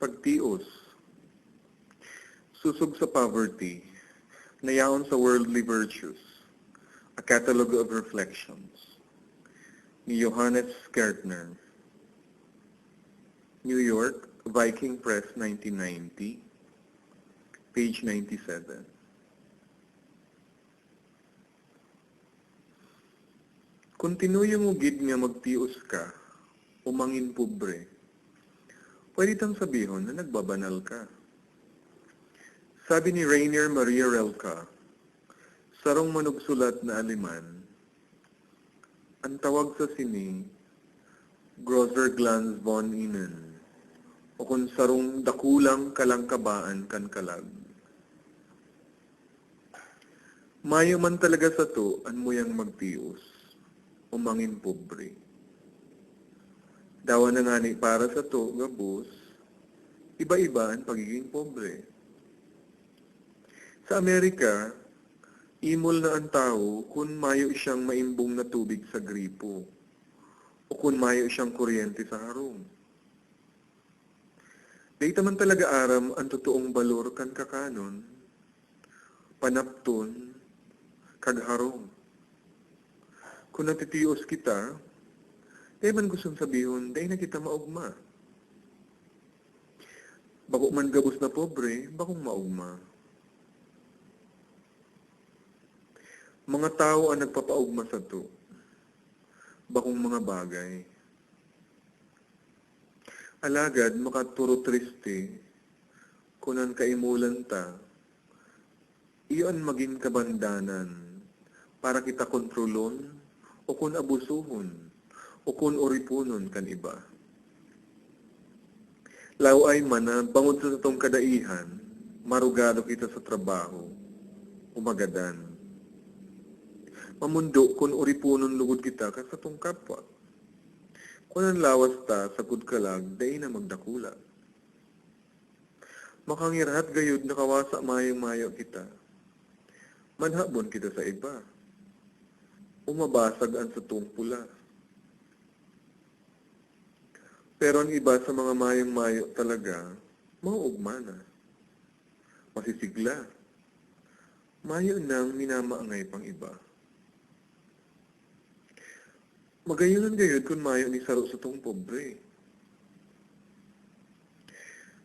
pagtios, susog sa poverty, nayaon sa worldly virtues, a catalogue of reflections, ni Johannes Kertner. New York, Viking Press, 1990, page 97. Kung tinuyong ugid nga magtios ka, umangin pobre, pwede tang sabihon na nagbabanal ka. Sabi ni Rainier Maria Relka, sarong manugsulat na aliman, ang tawag sa sini, Grosser Glanz von Ihnen, o kung sarong dakulang kalangkabaan kan kalag. Mayo man talaga sa to, an mo yang magtios, umangin pobre. Dawa na nga para sa to, gabos, iba-iba ang pagiging pobre. Sa Amerika, imol na ang tao kung mayo siyang maimbong na tubig sa gripo o kung mayo siyang kuryente sa harong. Data man talaga aram ang totoong balor kan kakanon, panapton, kagharong. Kung natitios kita, dahil man gustong sabihin, dahil na kita maugma. Bako man gabos na pobre, bakong maugma. Mga tao ang nagpapaugma sa to. Bakong mga bagay. Alagad, makaturo triste, kunan kaimulan ta, iyon maging kabandanan, para kita kontrolon, o kun abusuhon, o kun oripunon kan iba. Law ay mana, bangod sa tatong kadaihan, marugado kita sa trabaho, umagadan. Mamundo kun oripunon lugod kita ka sa tong kapwa. Kung ang lawas ta sa kudkalag, day na magdakula. Makangirhat gayud nakawasa mayong mayo kita. Manhabon kita sa iba. Umabasag ang sa pula. Pero ang iba sa mga mayong mayo talaga, mauugma na. Masisigla. Mayo nang minamaangay pang iba. Magayon gayud kung mayo ni saro sa tong pobre.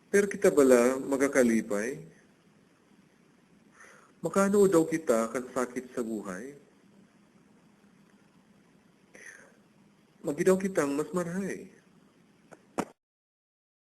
Pero kita bala magakalipay? Makano daw kita kan sakit sa buhay? Magidaw kitang mas marhay.